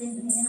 嗯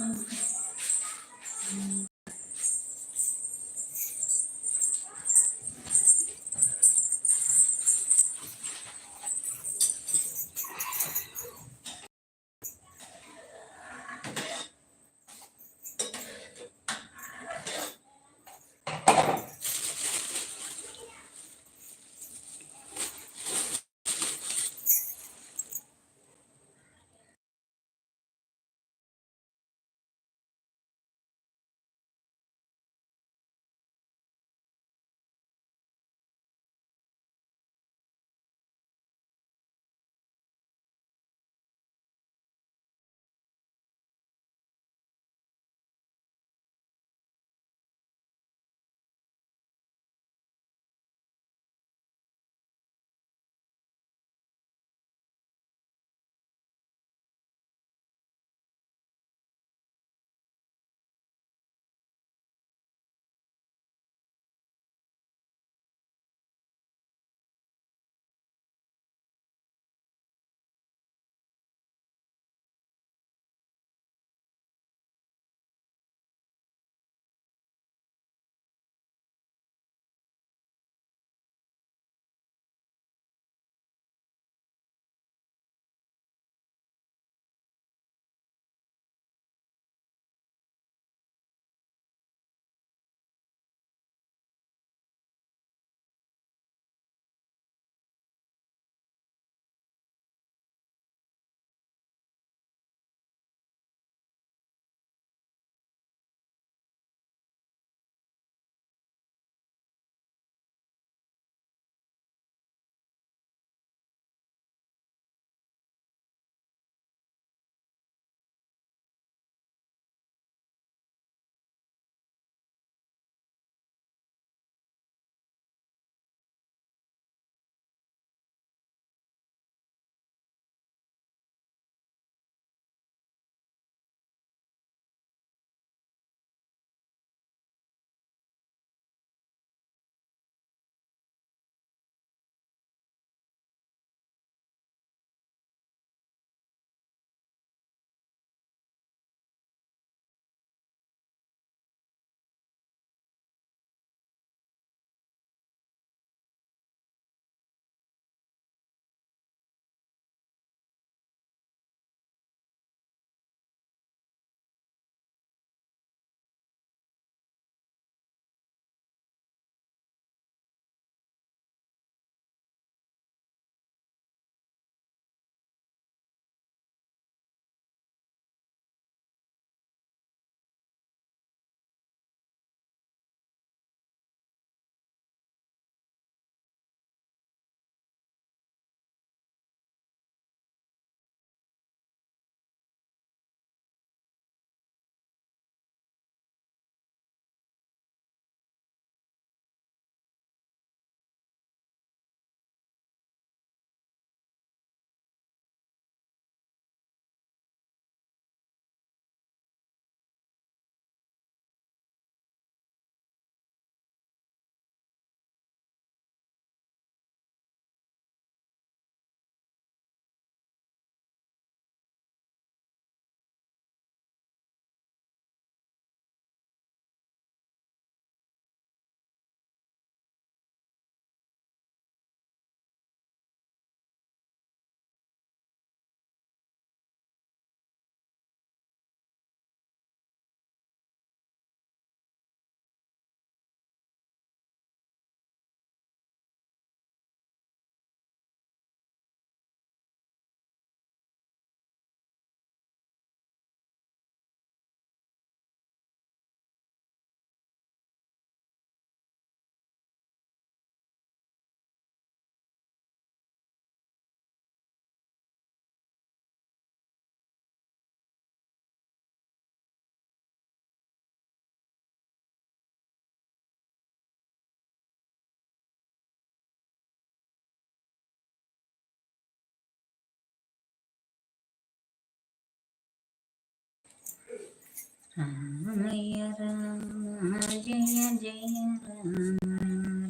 రామయ్య రామ జయ జయ రామ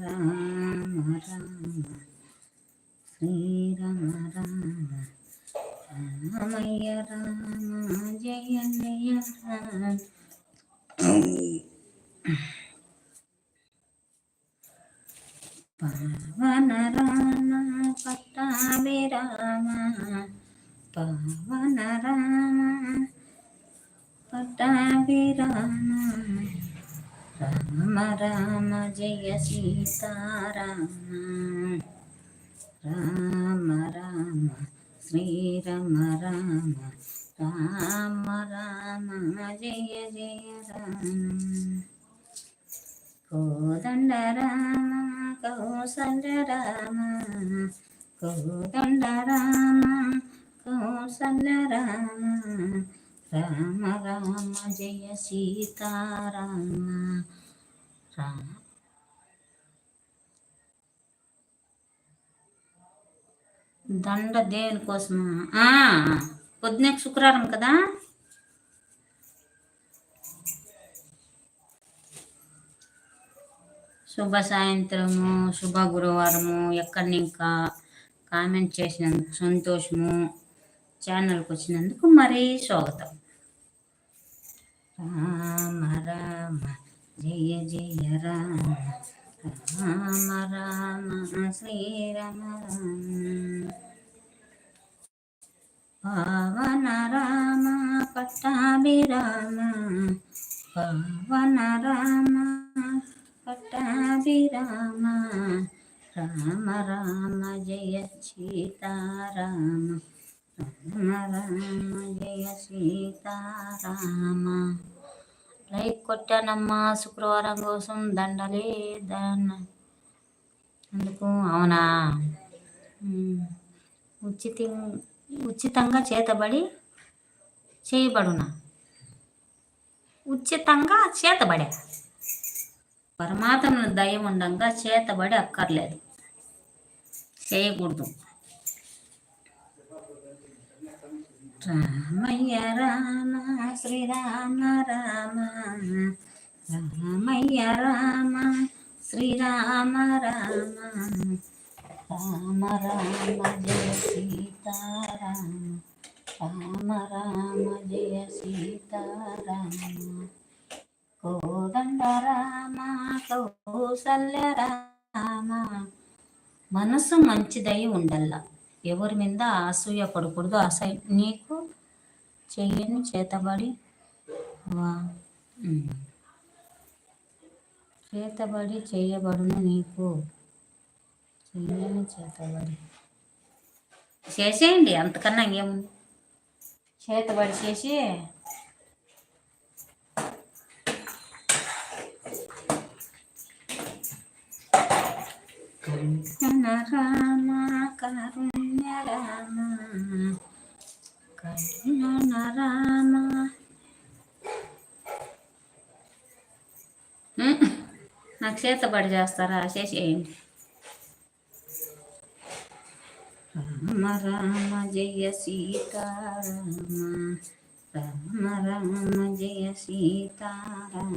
రామ రామ శ్రీరామ రామ రామయ్య రామ జయ జయ రామ పవన రామ పట్టాభి రామ పవన రామ పట్టాభి రామ రామ జయ సీతారామ. రామ రామ శ్రీరామ రామ రామ రామ జయ జయ రామ. కోదండ రామ కౌసల్య రామ కోదండ రామ కౌసల్య రామ. రామ రామ జయ సీతారామ రామ. దండ దేని కోసమా? పొద్దున శుక్రవారం కదా? శుభ సాయంత్రము శుభ గురువారము ఎక్కడిని ఇంకా కామెంట్ చేసినందుకు సంతోషము. ఛానల్కి వచ్చినందుకు మరీ స్వాగతం. రామ రామ జయ జయ రామ రామ రామ శ్రీరామ పవన రామ పట్టాభిరామ పవన రామ పట్టాభిరామ రామ రామ జయ సీతారామ. రామ జయ సీతారామ. లైక్ కొట్టానమ్మా శుక్రవారం కోసం దండలేదన్న. అందుకు అవునా? ఉచిత ఉచితంగా చేతబడి చేయబడునా? ఉచితంగా చేతబడే. పరమాత్మ దయ ఉండంగా చేతబడి అక్కర్లేదు. చేయకూడదు. రామయ్య రామ శ్రీరామ రామ రామయ్య రామ శ్రీరామ రామ రామ రామ జయ సీతారామ రామ రామ జయ సీతారామ కోదండ రామ కౌసల్య రామ మనసు మంచిదై ఉండల్లా. ఎవరి మీద అసూయ పడకూడదు. అసహ్య. నీకు చెయ్యని చేతబడి చేతబడి చేయబడును నీకు. చెయ్యని చేతబడి. చేసేయండి. అంతకన్నా ఇంకేముంది? చేతబడి చేసి రామ కరుణ్య రామ కరుణ రామ నాకు చేతబడి చేస్తారా? చేసేయండి రామ రామ జయ సీతారామ. రామ రామ జయ సీతారామ.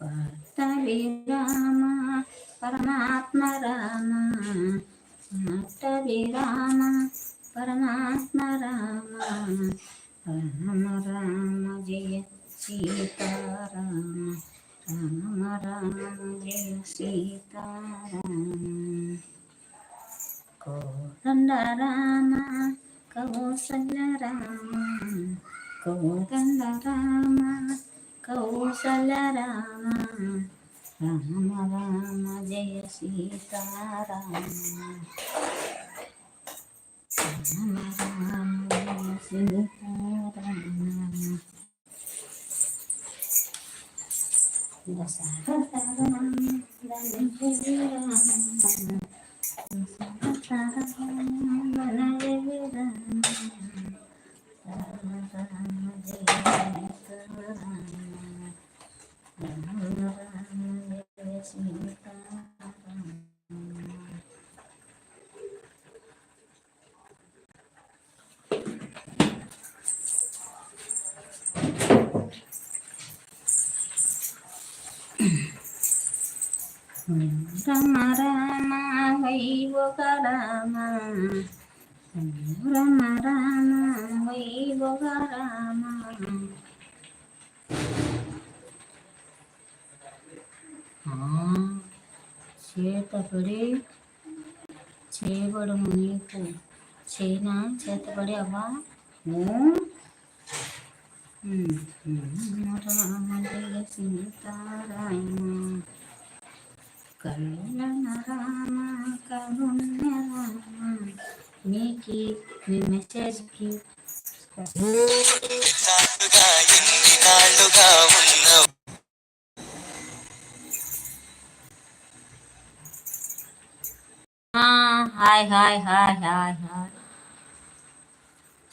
పట్టవి రామ పరమాత్మ రామ అట్టవి రామ పరమాత్మ రామ రామ రామ జయ సీతారామ రామ రామ జయ సీతారామ. కోరండ రామ కౌసల్య రామ కోరండ రామ కౌసల్య రామ రామ రామ జయ సీతారామ. రామ రామ జయ సీతారామ. దశరథ రామ జయ రామ దశరథ రామ జయ చేతపడి చేయబడము నీకు. చైనా? చేతపడి అవ్వా? కళ్యాణ రామ కరుణ్య రామ నీకి మీ మెసేజ్కి హాయ్ హాయ్ హాయ్ హాయ్.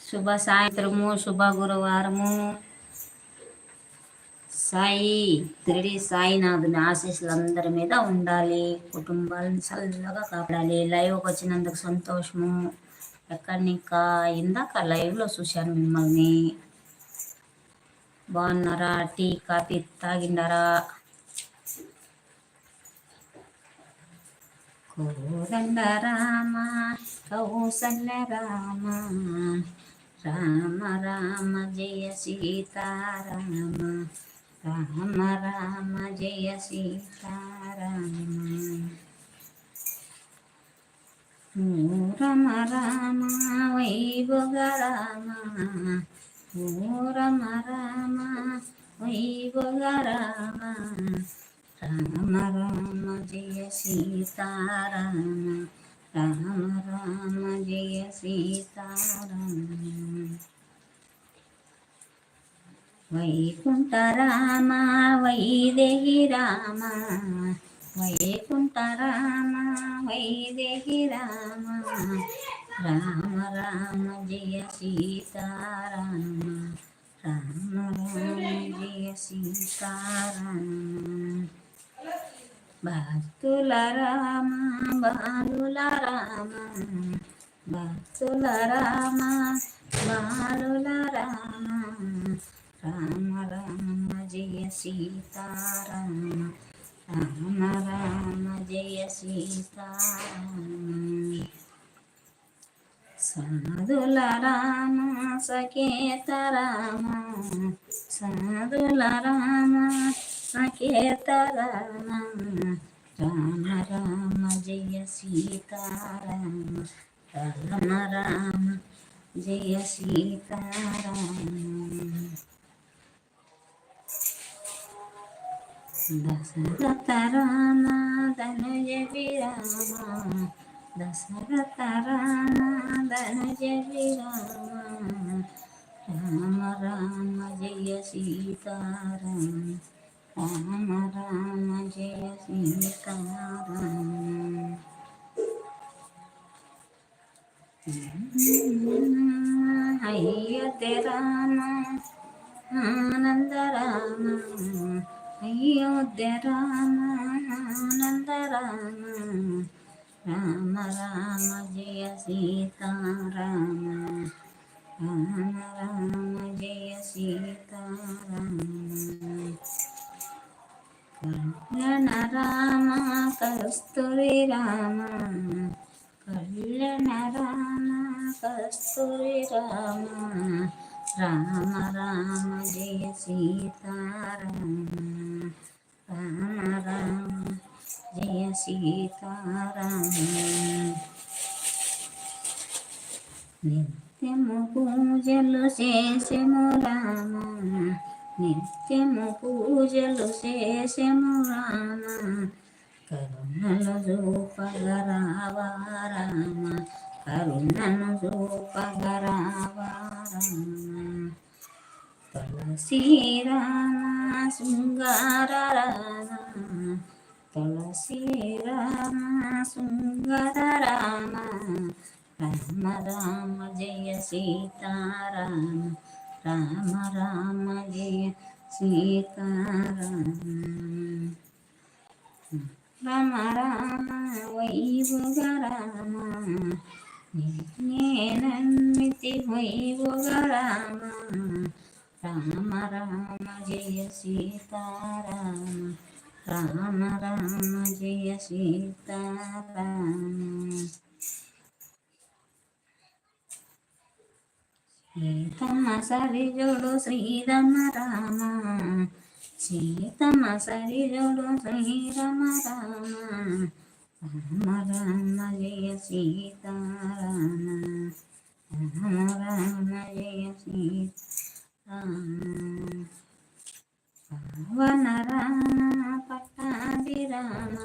శుభ సాయంత్రము శుభ గురువారము. సాయి త్రిడి సాయినాథుని ఆశీస్సులు అందరి మీద ఉండాలి. కుటుంబాలను చల్లగా కాపాడాలి. లైవ్కి వచ్చినందుకు సంతోషము. ఎక్కడి ఇంకా ఇందాక లైవ్లో చూశాను మిమ్మల్ని. బాగున్నారా? టీ కాఫీ తాగిండారా? కోదండ రామ కౌసల్య రామ రామ రామ జయ సీతారామ రామ రామ జయ సీతారామ. రమ రామ వైభోగ రామ రమ రామ వైభోగ రామ. రామ రామ జయ సీతారామ రామ రామ జయ సీతారామ. వైకుంఠ రామ వైదేహి రామ వైకుంఠ రామ వైదేహి రామ రామ రామ జయ సీతారామ రామ రామ జయ సీతారామ భక్తుల రామ బాలుల రామ భక్తుల రామ బాలుల రామ. రామ రామ జయ సీతారామ రామ రామ జయ సీతారామ. సాధుల రామ సకేత రామ సాధుల రామ సకేత రామ రామ జయ సీతారామ రామ రామ జయ సీతారామ దశరథ రామ ధనుజ విరామ దశరథ రామ ధనుజ విరామ రామ రామ జయ సీతారామ రామ రామ జయ సీతారామ అయ్యతే రామ ఆనంద రామ అయోధ్య రామ ఆనంద రామ రామ రామ జయ సీతారామ రామ రామ జయ సీతారామ కళ్యాణ రామ కస్తూరి రామ. కళ్యాణ రామ కస్తూరి రామ. రామ రామ జయ సీతారామ. రామ రామ జయ సీతారామ. నిత్యము పూజలు చేసెము రామ. నిత్యము పూజలు చేసెము రామ. కరుణలు చూపగరావా రామ కరుణను చూపగరావా రామ తులసి రామ శృంగార రామ తులసి రామ శృంగార రామ. రామ రామ జయ సీతారామ. రామ రామ జయ సీతారామ. రామ రామ వైభుగ రామ నేనన్మితి వైభుగ రామ రామ రామ జయ సీతారామ. రామ రామ జయ సీతారామ. సీతమ్మ సరిజోడు శ్రీరమ రామ సీతమ్మ సరిజోడు శ్రీరమ రామ రామ రామ జయ సీతారామ రామ రామ జయ సీతారామ పవన రామ పట్టాది రామ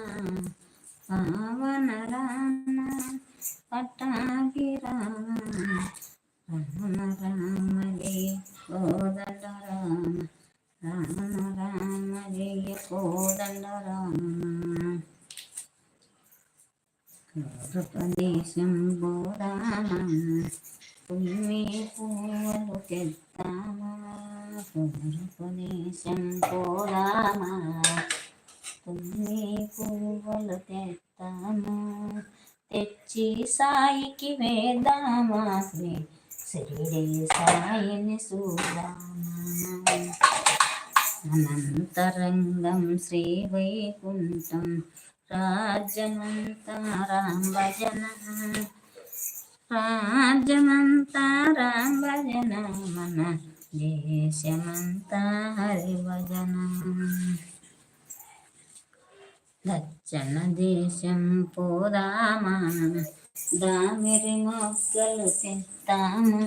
పవన రామ పట్టాది రామ రామ రామ జయ కోదండ రామ రామ రామ జయ పూలు తెద్దామా తెచ్చి సాయికి వేదామా శ్రీ శ్రీడే సాయిని చూద్దామా అనంతరంగం శ్రీ వైకుంఠం. రాజ్యమంతా రామ భజన రాజ్యమంతా రామ భజన మన దేశమంతా హరి భజన దచ్చన దేశం పోదామా. దామిరి మొగ్గలు తెస్తాము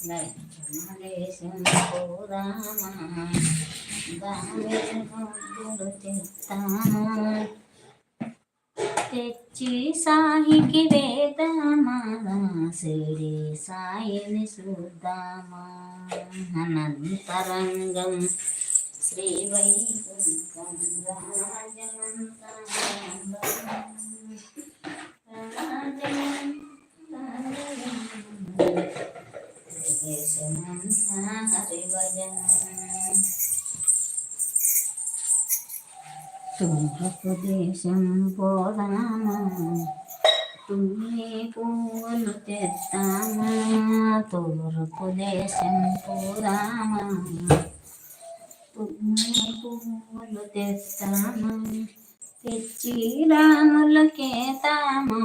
దచ్చన దేశం పోదామా? దామిరి మొగ్గలు తెస్తాము తెచ్చి సాయికి వేదామా? సిడి సాయిని చూద్దామా? అనంతరంగం శ్రీ వైకుంఠం రాజమంతా హరి భజన తూర్పు పోదామా తుమ్మి పూలు తెస్తామా తూర్పు దేశం పోదామా తుమ్మి పూలు తెస్తామా తెచ్చి రాములకేతామా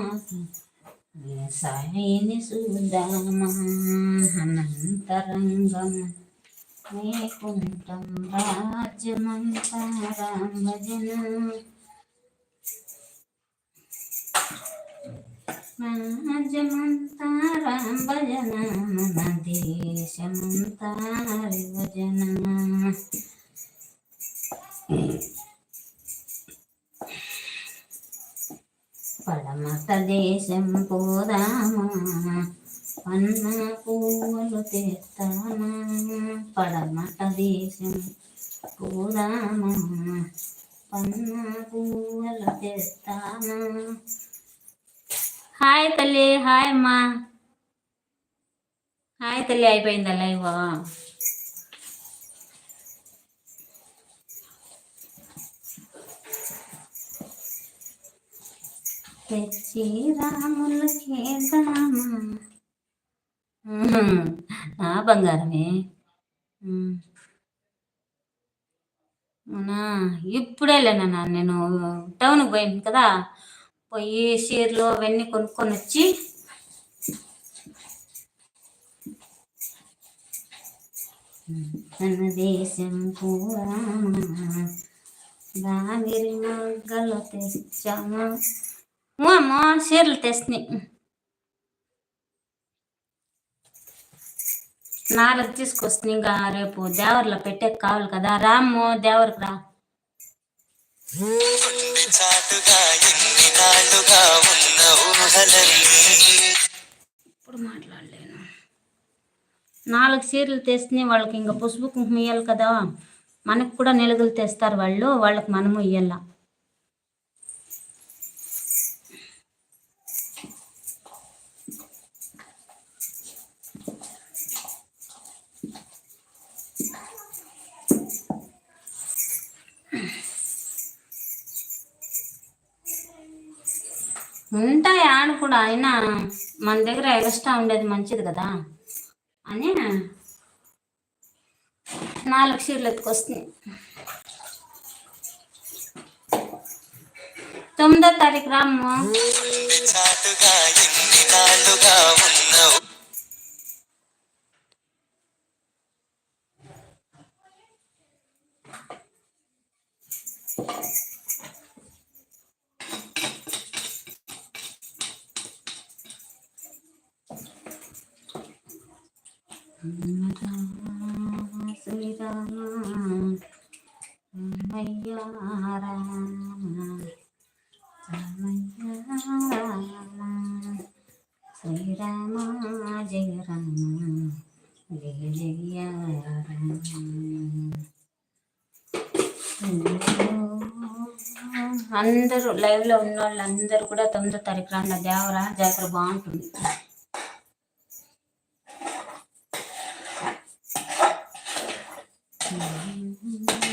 సాయిని చూద్దామా అనంతరంగం వైకుంఠం రాజ్యమంతా రామ భజన రాజ్యమంతా రామ భజన మన దేశమంతా హరి భజన పడమత దేశం పోదామా పన్న పువ్వులు తెస్తామా పడమట దేశం పోదామా పన్న పువ్వులు తెస్తామా హాయ్ తల్లి హాయ్ అమ్మా. హాయ్ తల్లి అయిపోయిందా లైవ్? నా బంగారమే. అవునా? ఇప్పుడే లేనా నేను టౌన్కి పోయింది కదా? పోయి చీరలు అవన్నీ కొనుక్కొని వచ్చి తన దేశం కూడా దాని మొగ్గలు తెచ్చాము? ఊ అమ్మా చీరలు తెస్తున్నాయి నాలుగు తీసుకొస్తుంది ఇంకా రేపు దేవర్లో పెట్టే కావాలి కదా. రాము దేవరికి రా. ఇప్పుడు మాట్లాడలేను. నాలుగు చీరలు తెస్తే వాళ్ళకి ఇంకా పసుపు కుంకుమ ఇవ్వాలి కదా. మనకు కూడా నెలుగులు తెస్తారు వాళ్ళు వాళ్ళకి మనము ఇయ్యాల? ఉంటాయి ఆడ కూడా అయినా మన దగ్గర ఎక్స్ట్రా ఉండేది మంచిది కదా అని నాలుగు చీరలు ఎత్తుకొస్తున్నాయి తొమ్మిదో తారీఖు రాము అందరూ లైవ్లో ఉన్న వాళ్ళందరూ కూడా తొమ్మిదో తారీఖు రాన్న దేవరా జాతర బాగుంటుంది.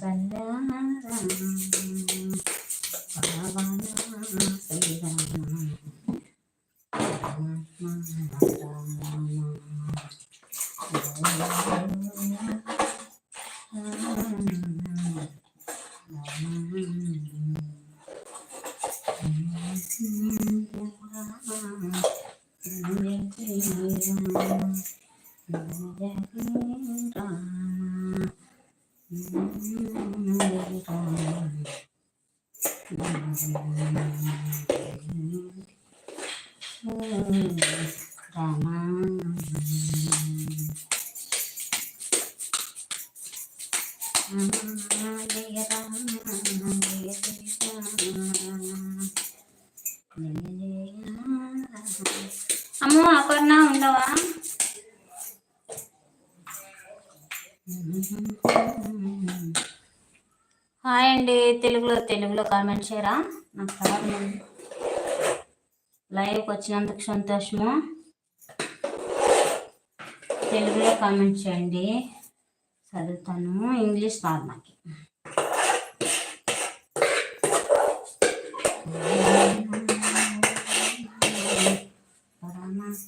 కౌసల్య అమ్మ అపర్ణ ఉండవా? హాయ్ అండి. తెలుగులో తెలుగులో కామెంట్ చేయరా? నాకు లైవ్కి వచ్చినందుకు సంతోషము. తెలుగులో కామెంట్ చేయండి. చదువుతాను. ఇంగ్లీష్ రాదు నాకు.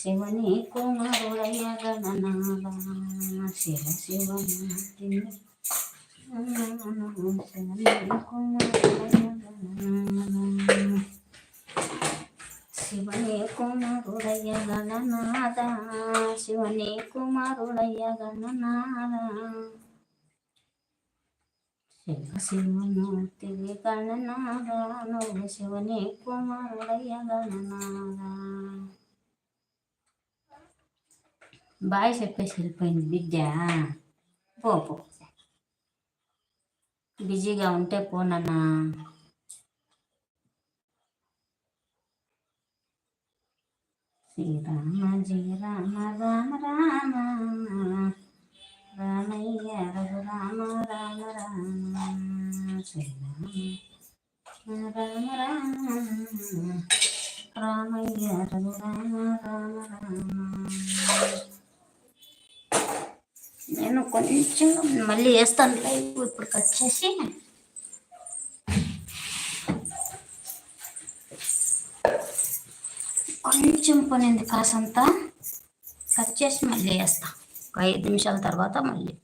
శివని కుమారుడయ్య గణనాదా శివ శివమూర్తివి శివని కుమారుడయ్య గణనాదా శివనే కుమారుడయ్య గణనాద శివనే కుమారుడయ్య గణనాద శివ శివమూర్తి గణనాద నువ్వు శివనే కుమారుడయ్య గణనాద బాయ్ చెప్పేసి వెళ్ళిపోయింది బిడ్డ. పో పో. బిజీగా ఉంటే పోనన్నా శ్రీరామ జయ రామ రామ రామ. రామయ్య రఘురామ రామ రామ శ్రీరామ రామ రామ. రామయ్య రఘురామ రామ రామ. నేను కొంచెం మళ్ళీ వేస్తాను లైవ్. ఇప్పుడు కట్ చేసి. కొంచెం పనింది కాసంతా. కట్ చేసి మళ్ళీ వేస్తా. ఒక ఐదు నిమిషాల తర్వాత మళ్ళీ.